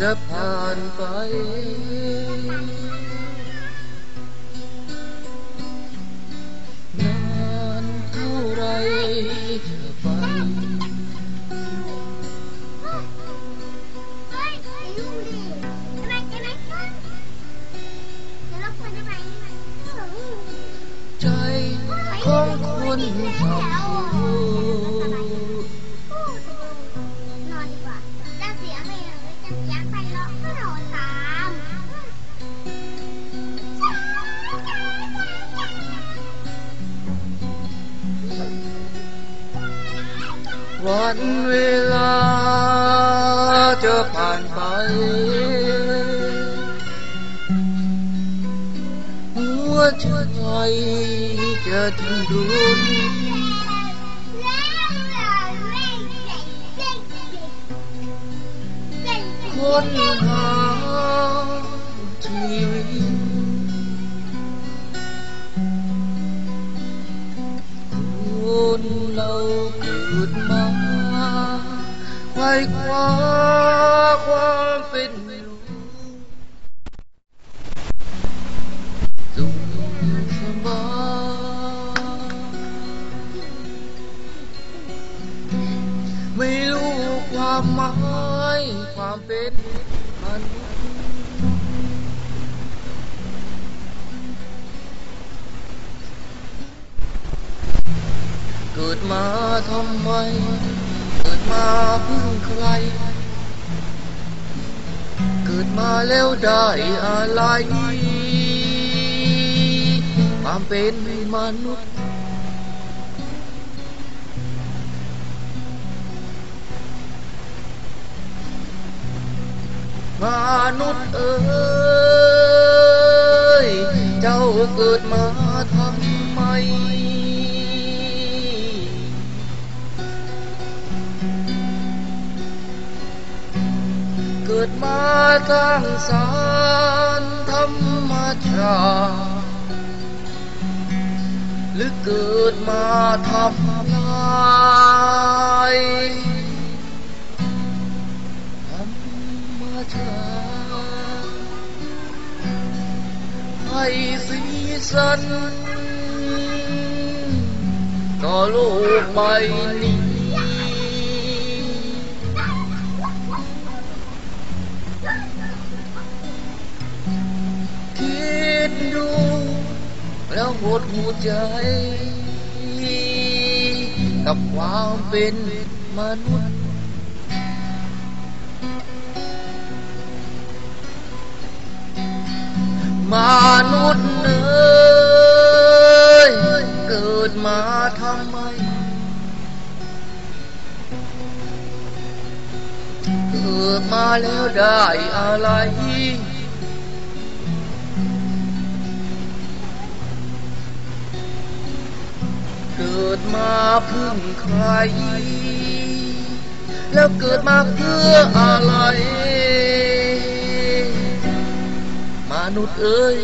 จะผ่านไป นานเท่าไรจะไปใจของคนทำ วันเวลาจะผ่านไป หัวใจจะดิ้นรน กิดมาไขว้คว้าความเป็นอยู่สุขสบายไม่รู้ความหมายความเป็นมนุษย์ ดมาทำไม เกิดมาเพึ่งใคร เกิดมาแล้วได้อะไร ความเป็นมนุษย์มนุษย์เอ๋ยเจ้าเกิดมา ดมาสร้างสรรธรรมชาติหรือเกิดมาทำลายธรรมชาติให้สีสันต่อโลกใบนี้ ดดู แล้วหดหูใจ กับความเป็นมนุษย์มนุษย์เอ้ยเกิดมาทำไม เกิดมาแล้วได้อะไร เกิดมาพึ่งใคร แล้วเกิดมาเพื่ออะไร มนุษย์เอ้ย